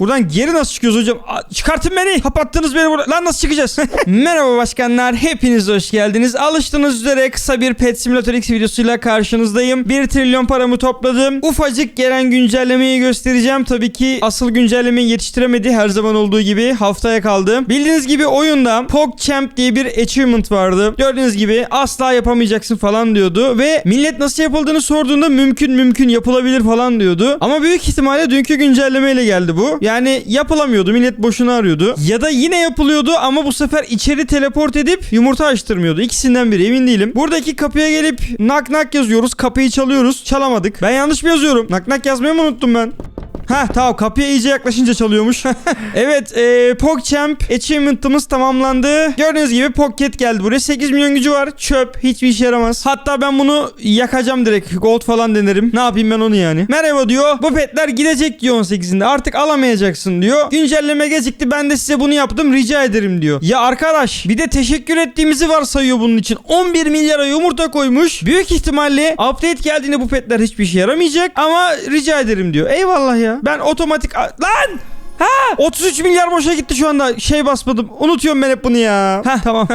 Buradan geri nasıl çıkıyoruz hocam? Aa, çıkartın beni. Kapattınız beni burada. Lan nasıl çıkacağız? Merhaba başkanlar. Hepiniz hoş geldiniz. Alıştığınız üzere kısa bir Pet Simulator X videosuyla karşınızdayım. 1 trilyon paramı topladım. Ufacık gelen güncellemeyi göstereceğim. Tabii ki asıl güncellemeyi yetiştiremedi. Her zaman olduğu gibi haftaya kaldı. Bildiğiniz gibi oyunda PogChamp diye bir achievement vardı. Gördüğünüz gibi asla yapamayacaksın falan diyordu. Ve millet nasıl yapıldığını sorduğunda mümkün mümkün yapılabilir falan diyordu. Ama büyük ihtimalle dünkü güncellemeyle geldi bu. Yani yapılamıyordu. Millet boşuna arıyordu. Ya da yine yapılıyordu ama bu sefer içeri teleport edip yumurta açtırmıyordu. İkisinden biri emin değilim. Buradaki kapıya gelip nak nak yazıyoruz. Kapıyı çalıyoruz. Çalamadık. Ben yanlış mı yazıyorum? Nak nak yazmayı mı unuttum ben? Ha tamam kapıya iyice yaklaşınca çalıyormuş. evet e, PogChamp achievement'ımız tamamlandı. Gördüğünüz gibi Pocket geldi buraya. 8 milyon gücü var. Çöp. Hiçbir işe yaramaz. Hatta ben bunu yakacağım direkt. Gold falan denerim. Ne yapayım ben onu yani. Merhaba diyor. Bu petler gidecek diyor 18'inde. Artık alamayacaksın diyor. Güncelleme gecikti. Ben de size bunu yaptım. Rica ederim diyor. Ya arkadaş bir de teşekkür ettiğimizi varsayıyor bunun için. 11 milyara yumurta koymuş. Büyük ihtimalle update geldiğinde bu petler hiçbir işe yaramayacak. Ama rica ederim diyor. Eyvallah ya. Ben otomatik... Lan! Ha! 33 milyar boşa gitti şu anda. Şey basmadım. Unutuyorum ben hep bunu ya. Ha tamam.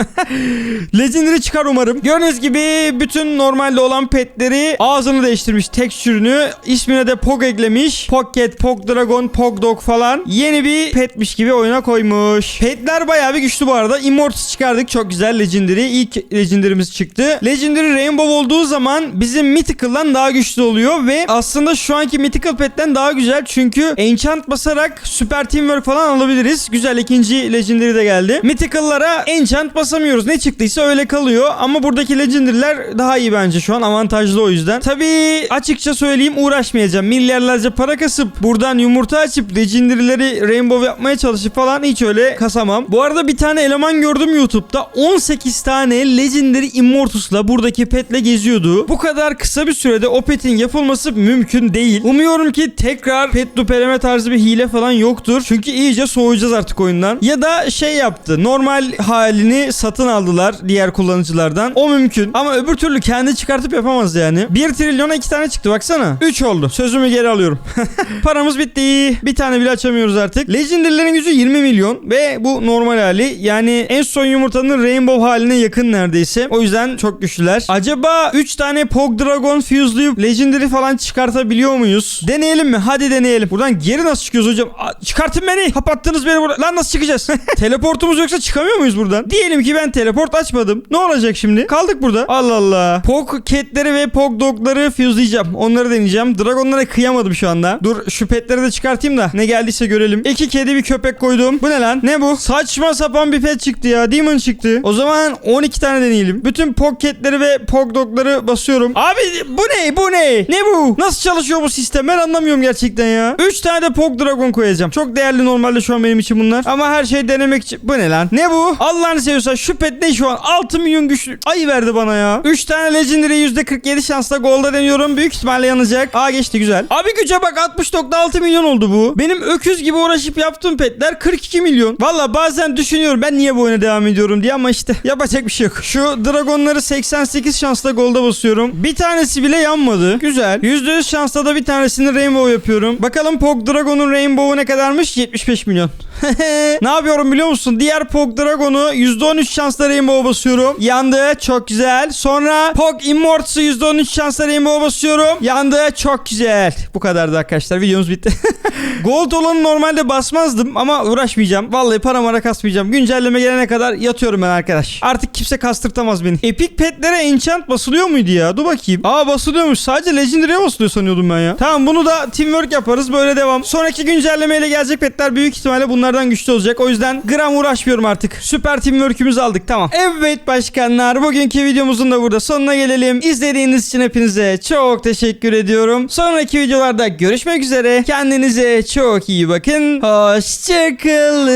Legendary çıkar umarım. Gördüğünüz gibi bütün normalde olan petleri Ağzını değiştirmiş tekstürünü ismine de Pog eklemiş. Pocket, Pog Dragon, Pog Dog falan. Yeni bir petmiş gibi oyuna koymuş. Petler bayağı bir güçlü bu arada. Immortus çıkardık. Çok güzel. Legendary. İlk Legendary'miz çıktı. Legendary Rainbow olduğu zaman bizim Mythical'dan daha güçlü oluyor ve aslında şu anki Mythical petten daha güzel. Çünkü Enchant basarak Süper Teamwork falan alabiliriz. Güzel ikinci Legendary de geldi. Mythical'lara Enchant basamıyoruz. Ne çıktıysa öyle kalıyor. Ama buradaki Legendary'ler daha iyi bence şu an. Avantajlı o yüzden. Tabii açıkça söyleyeyim uğraşmayacağım. Milyarlarca para kasıp buradan yumurta açıp Legendary'leri Rainbow yapmaya çalışıp falan hiç öyle kasamam. Bu arada bir tane eleman gördüm YouTube'da. 18 tane Legendary Immortus'la buradaki petle geziyordu. Bu kadar kısa bir sürede o petin yapılması mümkün değil. Umuyorum ki tekrar pet dupeleme tarzı bir hile falan yoktur. Çünkü iyice soğuyacağız artık oyundan. Ya da şey yaptı. Normal halini satın aldılar diğer kullanıcılardan. O mümkün. Ama öbür türlü kendi çıkartıp yapamaz yani. 1 trilyona 2 tane çıktı baksana. 3 oldu. Sözümü geri alıyorum. Paramız bitti. Bir tane bile açamıyoruz artık. Legendary'lerin gücü 20 milyon ve bu normal hali. Yani en son yumurtanın Rainbow haline yakın neredeyse. O yüzden çok güçlüler. Acaba 3 tane Pog Dragon fuse'layıp Legendary falan çıkartabiliyor muyuz? Deneyelim mi? Hadi deneyelim. Buradan geri nasıl çıkıyoruz hocam? Aa, çıkartın beni. Kapattınız beni burada. Lan nasıl çıkacağız? Teleportumuz yoksa çıkamıyor muyuz buradan? Diyelim ki ben teleport açmadım. Ne olacak şimdi? Kaldık burada. Allah Allah. Pog Cat'leri ve Pog Dog'ları fuse'layacağım. Onları deneyeceğim. Dragon'lara kıyamadım şu anda. Dur şu petleri de çıkartayım da ne geldiyse görelim. İki kedi bir köpek koydum. Bu ne lan? Ne bu? Saçma sapan bir pet çıktı ya. Demon çıktı. O zaman 12 tane deneyelim. Bütün Pog Cat'leri ve Pog Dog'ları basıyorum. Abi bu ne? Bu ne? Ne bu? Nasıl çalışıyor bu sistem? Ben anlamıyorum gerçekten ya. 3 tane de Pog Dragon koyacağım. Çok değerli normalde şu an benim için bunlar. Ama her şey denemek için. Bu ne lan? Ne bu? Allah'ını seviyorsan şu pet ne şu an? 6 milyon güçlü. Ayı verdi bana ya. 3 tane Legendary %47 şansla golda deniyorum. Büyük ihtimalle yanacak. Aa geçti güzel. Abi güce bak 60.6 milyon oldu bu. Benim öküz gibi uğraşıp yaptığım petler 42 milyon. Valla bazen düşünüyorum ben niye bu oyuna devam ediyorum diye ama işte yapacak bir şey yok. Şu dragonları 88 şansla golda basıyorum. Bir tanesi bile yanmadı. Güzel. %100 şansla da bir tanesini rainbow yapıyorum. Bakalım Pog Dragon'un rainbow'u ne kadarmış? 75 milyon. ne yapıyorum biliyor musun? Diğer Pog Dragon'u %13 şansla Rainbow basıyorum. Yandı. Çok güzel. Sonra Pog Immortus'u %13 şansla Rainbow basıyorum. Yandı. Çok güzel. Bu kadardı arkadaşlar. Videomuz bitti. Gold olanı normalde basmazdım ama uğraşmayacağım. Vallahi para mara kasmayacağım. Güncelleme gelene kadar yatıyorum ben arkadaş. Artık kimse kastırtamaz beni. Epic petlere enchant basılıyor muydu ya? Dur bakayım. Aa basılıyormuş. Sadece Legendary'e basılıyor sanıyordum ben ya. Tamam bunu da teamwork yaparız. Böyle devam. Sonraki güncellemeyle gelecek petler büyük ihtimalle bunlardan güçlü olacak. O yüzden gram uğraşmıyorum artık. Süper teamwork'ümüzü aldık. Tamam. Evet başkanlar. Bugünkü videomuzun da burada sonuna gelelim. İzlediğiniz için hepinize çok teşekkür ediyorum. Sonraki videolarda görüşmek üzere. Kendinize çok iyi bakın. Hoşçakalın.